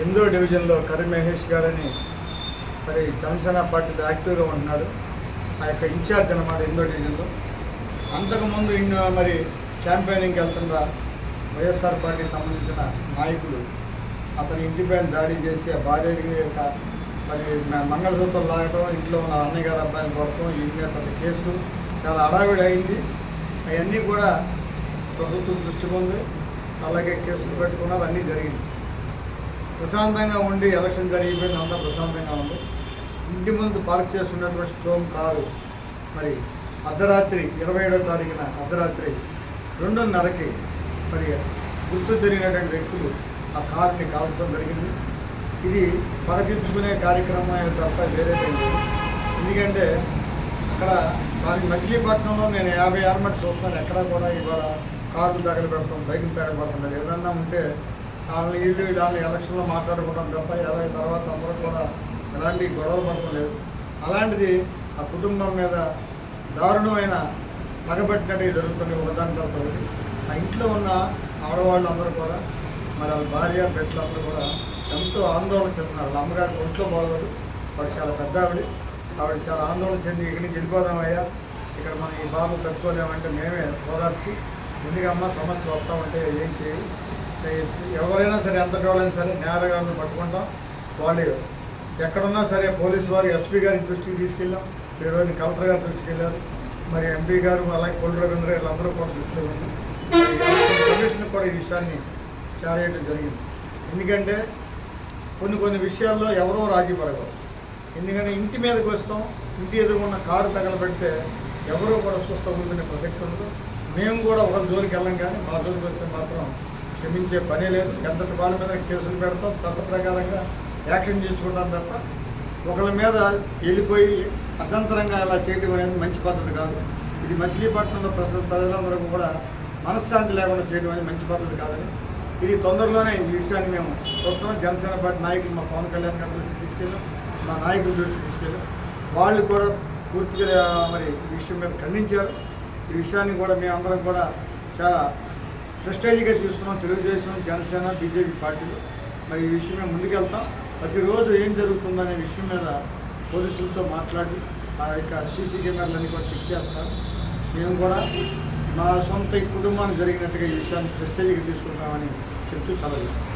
ఎనిమిదో డివిజన్లో కరీ మహేష్ గారని మరి జనసేన పార్టీలో యాక్టివ్గా ఉంటున్నాడు. ఆ యొక్క ఇన్ఛార్జ్ అనమాట ఎందో డివిజన్లో. అంతకుముందు ఇన్ని మరి క్యాంపెయినింగ్కి వెళ్తున్న వైఎస్ఆర్ పార్టీకి సంబంధించిన నాయకులు అతని ఇంటిపైన దాడి చేసి ఆ భార్య యొక్క మరి మంగళసూత్రం లాగటం ఇంట్లో ఉన్న అన్నయ్య గారు అబ్బాయిని కొడటం ఈ మీద పెద్ద కేసు చాలా హడావిడి అయింది. అవన్నీ కూడా ప్రభుత్వం దృష్టికి ఉంది. అలాగే కేసులు పెట్టుకున్నారు అన్నీ జరిగింది. ప్రశాంతంగా ఉండి ఎలక్షన్ జరిగిపోయింది అంతా ప్రశాంతంగా ఉంది. ఇంటి ముందు పార్క్ చేస్తున్నటువంటి స్ట్రోమ్ కారు మరి అర్ధరాత్రి ఇరవై ఏడో తారీఖున అర్ధరాత్రి రెండున్నరకి మరి గుర్తు తెలియనటువంటి వ్యక్తులు ఆ కారుని కాల్చడం జరిగింది. ఇది పలకించుకునే కార్యక్రమం తప్ప వేరే ఎందుకంటే అక్కడ దాని మచిలీపట్నంలో నేను యాభై ఆరు మట్టి చూస్తాను ఎక్కడ కూడా ఇవాళ కార్లు తగలబెడతాం బైకులు తగలబెడతాం ఏదన్నా ఉంటే వాళ్ళని వీళ్ళు వీళ్ళని ఎలక్షన్లో మాట్లాడుకోవడం తప్ప ఎలా తర్వాత అందరూ కూడా ఎలాంటి గొడవలు పడటం లేదు అలాంటిది ఆ కుటుంబం మీద దారుణమైన పగబట్టినట్టు జరుగుతుంది ఒకదాని తర్వాత ఒకటి. ఆ ఇంట్లో ఉన్న ఆడవాళ్ళు అందరూ కూడా మరి వాళ్ళ భార్య బిడ్డలు అందరూ కూడా ఎంతో ఆందోళన చెందుతున్నారు. వాళ్ళ అమ్మగారికి ఒంట్లో బాగోదు. వాడు చాలా పెద్ద ఆవిడ. ఆవిడ చాలా ఆందోళన చెంది ఇక్కడి నుంచి వెళ్ళిపోదామయ్యా. ఇక్కడ మనం ఈ బాబు తట్టుకోలేమంటే మేమే ఓదార్చి ఎందుకమ్మా సమస్య వస్తామంటే ఏం చేయి? ఎవరైనా సరే ఎంత వాళ్ళైనా సరే నేరగాళ్ళని పట్టుకుంటాం. వాళ్ళు ఎక్కడున్నా సరే పోలీసు వారు ఎస్పీ గారి దృష్టికి తీసుకెళ్ళాం. ఈరోజు కలెక్టర్ గారి దృష్టికి వెళ్ళారు. మరి ఎంపీ గారు అలాగే కొల్లు రవీంద్ర వీళ్ళందరూ అందరూ కూడా దృష్టిలో ఉంది కమిషన్ కూడా ఈ విషయాన్ని చేరేయడం జరిగింది. ఎందుకంటే కొన్ని కొన్ని విషయాల్లో ఎవరో రాజీ పడగలరు. ఎందుకంటే ఇంటి మీదకి వస్తాం ఇంటి ఎదురుకున్న కారు తగలబెడితే ఎవరో కూడా చూస్తూ ఊరుకునే ప్రసక్తి ఉండదు. మేము కూడా ఒక జోలికి వెళ్ళం కానీ మా జోలికి వస్తే మాత్రం క్షమించే పనే లేదు. ఎంతటి వాళ్ళ మీద కేసులు పెడతాం చట్ట ప్రకారంగా యాక్షన్ తీసుకుంటాం తప్ప ఒకళ్ళ మీద వెళ్ళిపోయి అర్ధంతరంగా అలా చేయడం అనేది మంచి పద్ధతి కాదు. ఇది మచిలీపట్నంలో ప్రజల ప్రజలందరూ కూడా మనశ్శాంతి లేకుండా చేయడం అనేది మంచి పద్ధతి కాదని. ఇది తొందరలోనే ఈ విషయాన్ని మేము చూస్తున్నాం జనసేన పార్టీ నాయకులు మా పవన్ కళ్యాణ్ గారి దృష్టికి తీసుకెళ్ళాం మా నాయకుల దృష్టికి తీసుకెళ్ళాం. వాళ్ళు కూడా పూర్తిగా మరి ఈ విషయం మీద ఖండించారు. ఈ విషయాన్ని కూడా మేమందరం కూడా చాలా ప్రెస్టేజ్గా తీసుకున్నాం తెలుగుదేశం జనసేన బీజేపీ పార్టీలు. మరి ఈ విషయం మేము ముందుకెళ్తాం. ప్రతిరోజు ఏం జరుగుతుందనే విషయం మీద పోలీసులతో మాట్లాడి ఆ యొక్క సీసీ కెమెరాలన్నీ కూడా చెక్ చేస్తారు మేము కూడా మా సొంత కుటుంబానికి జరిగినట్టుగా ఈ విషయాన్ని ప్రెస్టేజ్గా తీసుకుంటామని చెప్తూ సెలవు ఇస్తాం